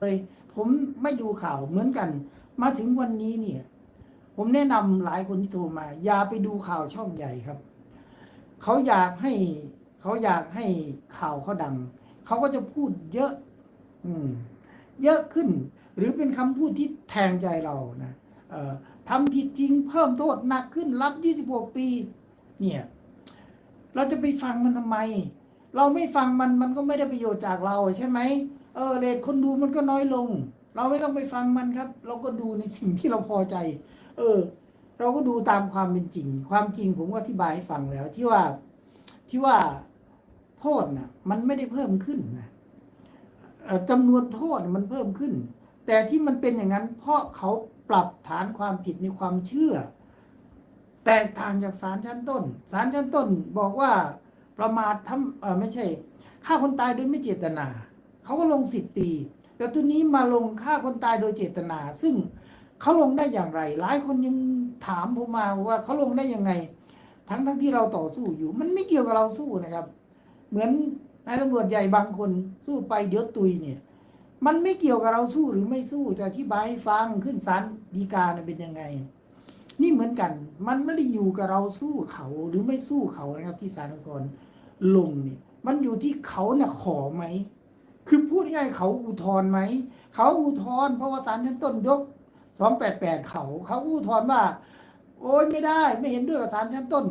เลยผมไม่ดูข่าวเหมือนกัน มาถึงวันนี้เนี่ย ผมแนะนำหลายคนที่โทรมา อย่าไปดูข่าวช่องใหญ่ครับ เขาอยากให้เขาอยากให้ข่าวเขาดัง เขาก็จะพูดเยอะ อืม เยอะขึ้น หรือเป็นคำพูดที่แทงใจเรานะเอ่อทำผิดจริงเพิ่มโทษหนักขึ้นรับ 26 ปี เนี่ย เราจะไปฟังมันทำไม เราไม่ฟังมันมันก็ไม่ได้ประโยชน์จากเราใช่ไหม เออเรทคนดูมันก็น้อยลง เราไม่ต้องไปฟังมันครับ เราก็ดูในสิ่งที่เราพอใจ เออ เราก็ดูตามความเป็นจริง ความจริงผมก็อธิบายให้ฟังแล้ว ที่ว่าที่ว่าโทษน่ะ มันไม่ได้เพิ่มขึ้นนะจำนวนโทษมันเพิ่มขึ้น แต่ที่มันเป็นอย่างนั้น เพราะเขาปรับฐานความผิดในความเชื่อ แตกต่างจากศาลชั้นต้นศาลชั้นต้นบอกว่าประมาททำไม่ใช่ฆ่าคนตายโดยไม่เจตนา เขาก็ลงสิบปี แต่ตัวนี้มาลงฆ่าคนตายโดยเจตนา ซึ่งเขาลงได้อย่างไร หลายคนยังถามผมมาว่าเขาลงได้ยังไง ทั้งทั้งที่เราต่อสู้อยู่ มันไม่เกี่ยวกับเราสู้นะครับ เหมือนนายตำรวจใหญ่บางคนสู้ไปเดี๋ยวตุยเนี่ย มันไม่เกี่ยวกับเราสู้หรือไม่สู้จะอธิบายให้ฟังขึ้นศาลฎีกาเนี่ยเป็นยังไง นี่เหมือนกัน มันไม่ได้อยู่กับเราสู้เขาหรือไม่สู้เขานะครับที่ศาลอุทธรลงเนี่ยมันอยู่ที่เขาเนี่ยขอไหม คือพูดง่ายเขาอุทธรณ์ไหม เขาอุทธรณ์เพราะว่าศาลชั้นต้นยกสองแปดแปดเขา เขาอุทธรณ์ว่า โอ้ยไม่ได้ไม่เห็นด้วยกับศาลชั้นต้น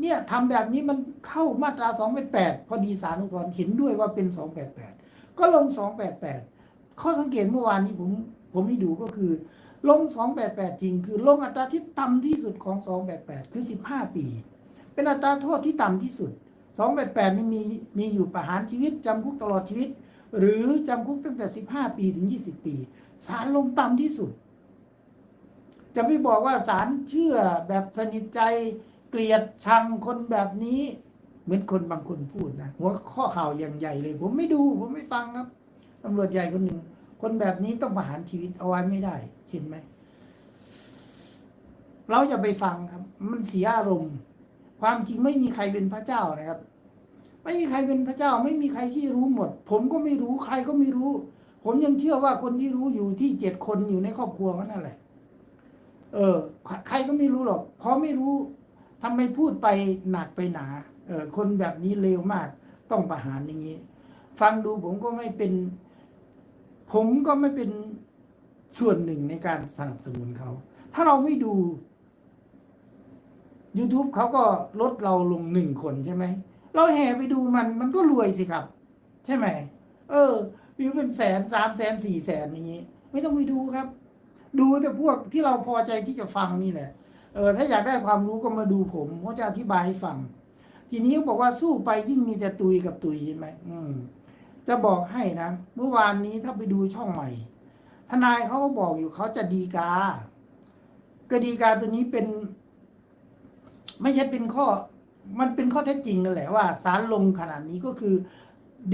เนี่ยทำแบบนี้มันเข้ามาตราสองแปดแปดพอดีศาลอุทธรณ์เห็นด้วยว่าเป็นสองแปดแปดก็ลงสองแปดแปดข้อสังเกตเมื่อวานนี้ผมผมให้ดูก็คือ ลง288จริง คือลงอัตราที่ต่ำที่สุดของ288คือ15ปี เป็นอัตราโทษที่ต่ำที่สุด288นี่มีมีอยู่ประหารชีวิตจำคุกตลอดชีวิต หรือจำคุกตั้งแต่ 15 ปีถึง 20 ปีศาลลงต่ำที่สุด จะไม่บอกว่าศาลเชื่อแบบสนิทใจเกลียดชังคนแบบนี้ เหมือนคนบางคนพูดนะหัวข้อข่าวอย่างใหญ่เลย ผมไม่ดู ผมไม่ฟังครับตำรวจใหญ่คนหนึ่งคนแบบนี้ต้องประหารชีวิตเอาไว้ไม่ได้ เห็นไหมเราอย่าไปฟังครับ มันเสียอารมณ์ ความจริงไม่มีใครเป็นพระเจ้านะครับ ไม่มีใครเป็นพระเจ้าไม่มีใครที่รู้หมด ผมก็ไม่รู้ใครก็ไม่รู้ ผมยังเชื่อว่าคนที่รู้อยู่ที่เจ็ดคนอยู่ในครอบครัวนนั่นแหละ เออ ใครก็ไม่รู้หรอกเพราะไม่รู้ทำไมพูดไปหนักไปหนา เออคนแบบนี้เลวมาก ต้องประหารอย่างนี้ ฟังดูผมก็ไม่เป็น ผมก็ไม่เป็นส่วนหนึ่งในการสนับสนุนเขา ถ้าเราไม่ดู YouTube เขาก็ลดเราลงหนึ่งคนใช่ไหม เราแห่ไปดูมันมันก็รวยสิครับ ใช่ไหมเออ วิวเป็นแสนสามแสนสี่แสนอย่างนี้ ไม่ต้องไปดูครับ ดูแต่พวกที่เราพอใจที่จะฟังนี่แหละ เออ ถ้าอยากได้ความรู้ก็มาดูผมผมจะอธิบายให้ฟัง ทีนี้เขาบอกว่าสู้ไปยิ่งมีแต่ตุยกับตุยใช่ไหมอืม จะบอกให้นะเมื่อวานนี้ถ้าไปดูช่องใหม่ ทนายเขาก็บอกอยู่เขาจะดีกากดีกาตัวนี้เป็น ไม่ใช่เป็นข้อ มันเป็นข้อเท็จจริงนั่นแหละว่าศาลลงขนาดนี้ก็คือ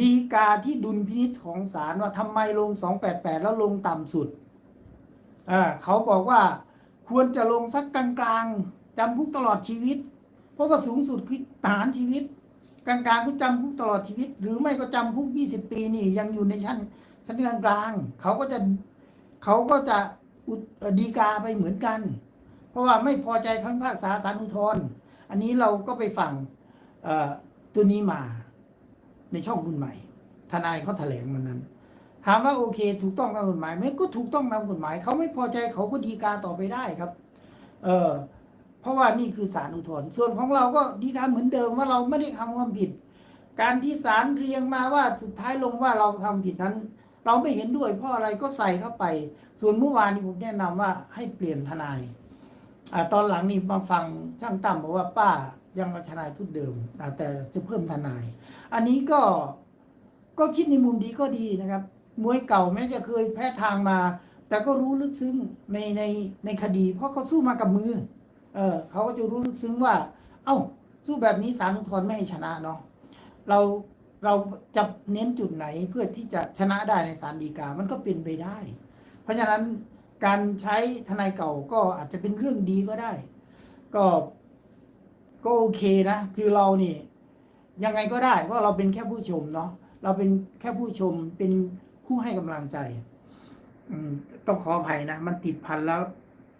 ดีกาที่ดุลพินิจของศาลว่าทำไมลง 288 แล้วลงต่ำสุดอ่าเขาบอกว่าควรจะลงสักกลางๆจำคุกตลอดชีวิต เพราะว่าสูงสุดคือประหารชีวิต กลางๆก็จำคุกตลอดชีวิต หรือไม่ก็จำคุก 20 ปีนี่ยังอยู่ในชั้นชั้นกลางๆเขาก็จะเขาก็จะดีกาไปเหมือนกัน เพราะว่าไม่พอใจคำพิพากษาศาลอุทธรณ์ อันนี้เราก็ไปฟังตัวนี้มาในช่องคุณใหม่ ทนายเขาแถลงมันนั้น ถามว่าโอเค ถูกต้องตามกฎหมายไหมก็ถูกต้องตามกฎหมาย เขาไม่พอใจเขาก็ดีกาต่อไปได้ครับ เออเพราะว่านี่คือศาลอุทธรณ์ส่วนของเราก็ดีกาเหมือนเดิมว่าเราไม่ได้ทำความผิด การที่ศาลเรียงมาว่าสุดท้ายลงว่าเราทำผิดนั้น เราไม่เห็นด้วยเพราะอะไรก็ใส่เข้าไป ส่วนเมื่อวานนี้ผมแนะนำว่าให้เปลี่ยนทนาย อตอนหลังนี่มาฟังช่างตั้มบอกว่าป้ายังมาทนายพูดเดิมแต่จะเพิ่มทนาย อันนี้ก็ก็คิดในมุมดีก็ดีนะครับ มวยเก่าแม้จะเคยแพ้ทางมา แต่ก็รู้ลึกซึ้งในในในคดี เพราะเขาสู้มากับมือ เออเขาก็จะรู้ลึกซึ้งว่า เอ้า สู้แบบนี้สารอุทธรไม่ให้ชนะเนาะเราเราจะเน้นจุดไหนเพื่อที่จะชนะได้ในศาลฎีกา มันก็เป็นไปได้ เพราะฉะนั้น การใช้ทนายเก่าก็อาจจะเป็นเรื่องดีก็ได้ ก็ก็โอเคนะ คือเรานี่ยังไงก็ได้เพราะเราเป็นแค่ผู้ชมเนาะเราเป็นแค่ผู้ชมเป็นผู้ให้กำลังใจอต้องขออภัยนะ มันติดพันแล้ว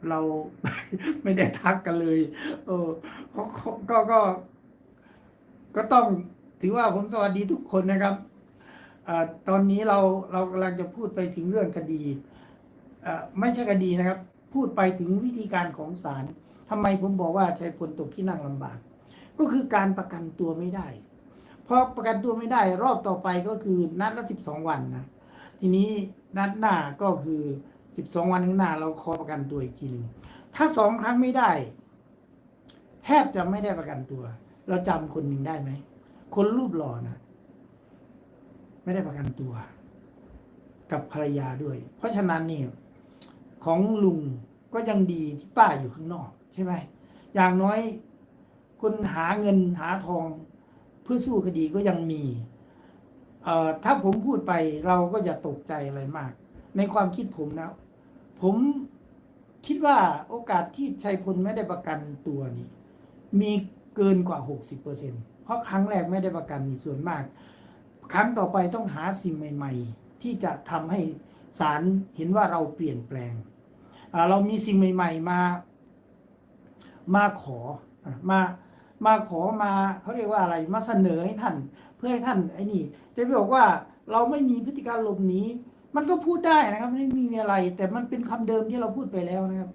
เราไม่ได้ทักกันเลย เออก็ก็ ก็ต้องถือว่าผมสวัสดีทุกคนนะครับอตอนนี้เราเรากำลังจะพูดไปถึงเรื่องคดี ไม่ใช่คดีนะครับ พูดไปถึงวิธีการของศาลทำไมผมบอกว่าชัยพลตกที่นั่งลำบาก ก็คือการประกันตัวไม่ได้พอประกันตัวไม่ได้รอบต่อไปก็คือนัดละสิบสองวันนะทีนี้นัดหน้าก็คือสิบสองวันข้างหน้า เราขอประกันตัวอีกทีหนึ่งถ้าสองครั้งไม่ได้ แทบจะไม่ได้ประกันตัว เราจำคนหนึ่งได้ไหมคนรูปหล่อนะไม่ได้ประกันตัว กับภรรยาด้วย เพราะฉะนั้นเนี่ย ของลุงก็ยังดีที่ป้าอยู่ข้างนอกใช่ไหมอย่างน้อยคนหาเงินหาทองเพื่อสู้คดีก็ยังมีเอ่อถ้าผมพูดไปเราก็อย่าตกใจอะไรมาก ในความคิดผมนะ ผมคิดว่าโอกาสที่ชัยพลไม่ได้ประกันตัวนี่มีเกินกว่า 60%เปอร์เซ็นพราะครั้งแรกไม่ได้ประกันส่วนมาก ครั้งต่อไปต้องหาสิ่งใหม่ ๆ ที่จะทำให้ศาลเห็นว่าเราเปลี่ยนแปลง เรามีสิ่งใหม่ ๆ มา มาขอมามาขอมาเขาเรียกว่าอะไรมาเสนอให้ท่าน เพื่อให้ท่านไอ้นี่จะไปบอกว่าเราไม่มีพฤติการหลบหนีมันก็พูดได้นะครับไม่มีอะไร แต่มันเป็นคำเดิมที่เราพูดไปแล้วนะครับ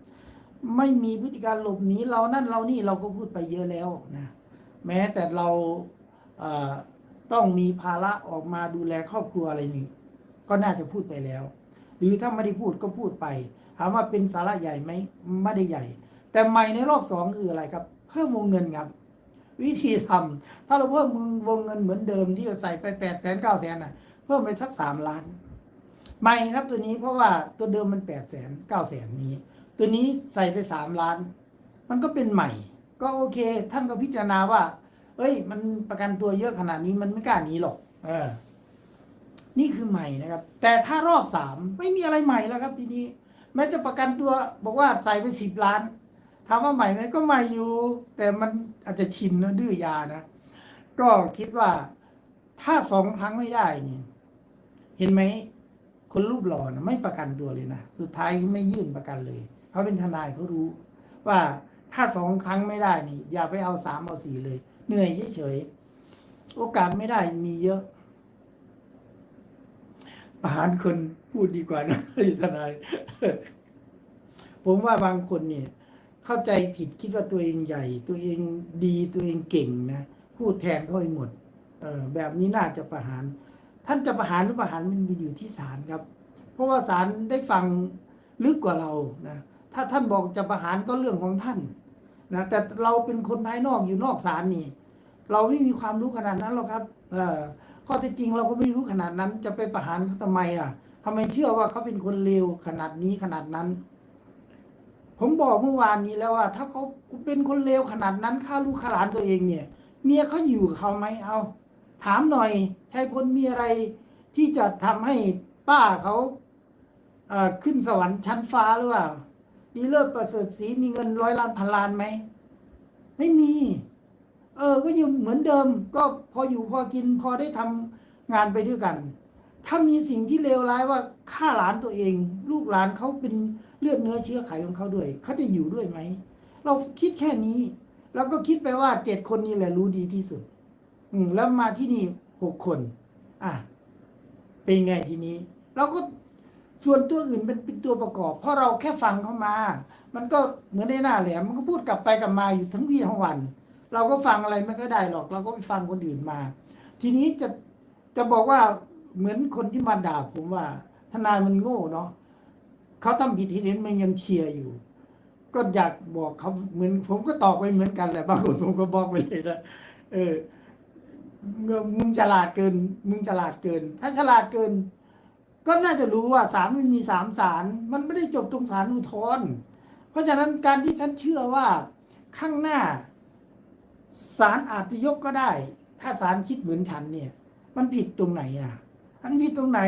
ไม่มีพฤติการหลบหนีเรานั่นเรานี่เราก็พูดไปเยอะแล้วนะแม้แต่เราเต้องมีภาระออกมาดูแลครอบครัวอะไรนี่ก็น่าจะพูดไปแล้ว หรือถ้าไม่ได้พูดก็พูดไปามว่าเป็นสาระใหญ่ไหมไม่ได้ใหญ่ แต่ใหม่ในรอบสองคืออะไรครับ เพิ่มวงเงินครับ วิธีทำถ้าเราเพิ่มวงเงินเหมือนเดิมที่เราใส่ไปแปดแสนเก้าแสนน่ะ เพิ่มไปสักสามล้าน ใหม่ครับตัวนี้เพราะว่าตัวเดิมมันแปดแสนเก้าแสนนี้ ตัวนี้ใส่ไปสามล้าน มันก็เป็นใหม่ ก็โอเค ท่านก็พิจารณาว่า เอ้ย มันประกันตัวเยอะขนาดนี้มันไม่กล้าหนีหรอก เออ นี่คือใหม่นะครับ แต่ถ้ารอบสามไม่มีอะไรใหม่แล้วครับทีนี้ แม้จะประกันตัวบอกว่าใส่ไปสิบล้านถามว่าใหม่ไหมก็ใหม่อยู่ แต่มันอาจจะชินนะดื้อยานะก็คิดว่าถ้าสองครั้งไม่ได้นี่เห็นไหมคนรูปหล่อนะไม่ประกันตัวเลยนะสุดท้ายไม่ยื่นประกันเลยเขาเป็นทนายเขารู้ ว่าถ้าสองครั้งไม่ได้นี่ อย่าไปเอาสามเอาสี่เลย เหนื่อยเฉยๆโอกาสไม่ได้มีเยอะ อาหารคนพูดดีกว่านะทนาย ผมว่าบางคนเนี่ย เข้าใจผิดคิดว่าตัวเองใหญ่ ตัวเองดีตัวเองเก่งนะพูดแทนเขาไปหมด เออแบบนี้น่าจะประหาร ท่านจะประหารหรือประหารมันอยู่ที่ศาลครับ เพราะว่าศาลได้ฟังลึกกว่าเรานะถ้าท่านบอกจะประหารก็เรื่องของท่านนะแต่เราเป็นคนภายนอกอยู่นอกศาลนี่ เราไม่มีความรู้ขนาดนั้นหรอกครับ เออ ข้อเท็จจริงเราก็ไม่รู้ขนาดนั้น จะไปประหารเขาทำไมอะทำไมเชื่อว่าเขาเป็นคนเลวขนาดนี้ขนาดนั้น ผมบอกเมื่อวานนี้แล้วว่า ถ้าเขาเป็นคนเลวขนาดนั้นฆ่าลูกฆ่าหลานตัวเองเนี่ย เมียเขาอยู่เขาไหมเอา ถามหน่อยชายพลมีอะไรที่จะทำให้ป้าเขาเอ่อขึ้นสวรรค์ชั้นฟ้าหรือเปล่าดีเลิศประเสริฐศรีมีเงินร้อยล้านพันล้านไหม ไม่มี ก็ยู่เหมือนเดิม ก็พออยู่พอกินพอได้ทำงานไปด้วยกัน ถ้ามีสิ่งที่เลวร้ายว่าฆ่าหลานตัวเอง ลูกหลานเขาเป็นเลือดเนื้อเชื้อไขของเขาด้วยเขาจะอยู่ด้วยไหมเราคิดแค่นี้ แล้วก็คิดไปว่าเจ็ดคนนี้แหละรู้ดีที่สุด อืมแล้วมาที่นี่หกคน อะเป็นไงทีนี้ เราก็ส่วนตัวอื่นเป็นเป็นตัวประกอบ เพราะเราแค่ฟังเขามา มันก็เหมือนในหน้าแหลมมันก็พูดกลับไปกลับมาอยู่ทั้งวี่ทั้งวัน เราก็ฟังอะไรไม่ก็ได้หรอก เราก็ไปฟังคนอื่นมา ทีนี้จะจะบอกว่าเหมือนคนที่มาด่าผมว่า ทนายมันโง่เนาะเขาทำผิดที่เห็นมันยังเชียร์อยู่ ก็อยากบอกเขาเหมือน ผมก็ตอบไปเหมือนกันแหละบางคนผมก็บอกไปเลยนะเออมึงฉลาดเกิน มึงฉลาดเกิน ถ้าฉลาดเกิน ก็น่าจะรู้ว่าศาลมันมีสามศาลมันไม่ได้จบตรงศาลอุทธรณ์เพราะฉะนั้นการที่ฉันเชื่อว่าข้างหน้า ศาลอาจจะยกก็ได้ ถ้าศาลคิดเหมือนฉันเนี่ย มันผิดตรงไหนอะมันผิดตรงไหน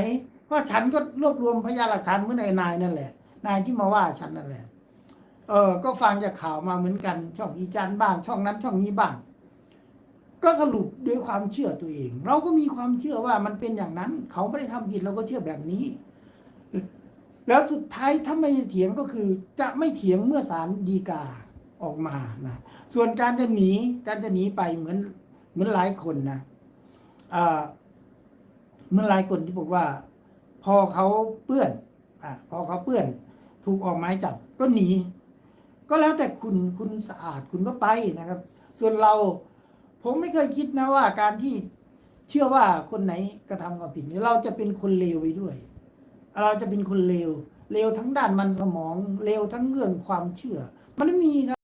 เพราะฉันก็รวบรวมพยานหลักฐานเหมือนไอ้นายนั่นแหละ นายที่มาว่าฉันนั่นแหละ เออ ก็ฟังจากข่าวมาเหมือนกัน ช่องอีจันบ้าง ช่องนั้นช่องนี้บ้าง ก็สรุปด้วยความเชื่อตัวเอง เราก็มีความเชื่อว่ามันเป็นอย่างนั้น เขาไม่ได้ทำผิดเราก็เชื่อแบบนี้ แล้วสุดท้ายถ้าไม่เถียงก็คือ จะไม่เถียงเมื่อศาลฎีกา ออกมานะส่วนการจะหนีการจะหนีไปเหมือนเหมือนหลายคนนะเมื่อหลายคนที่บอกว่า พอเขาเปื้อนอะพอเขาเปื้อน ถูกออกหมายจับก็หนี ก็แล้วแต่คุณคุณสะอาดคุณก็ไปนะครับ ส่วนเราผมไม่เคยคิดนะว่าการที่เชื่อว่าคนไหนกระทำความผิดนี้เราจะเป็นคนเลวไปด้วย เราจะเป็นคนเลวเลวทั้งด้านมันสมองเลวทั้งเรื่องความเชื่อ มันไม่มีครับ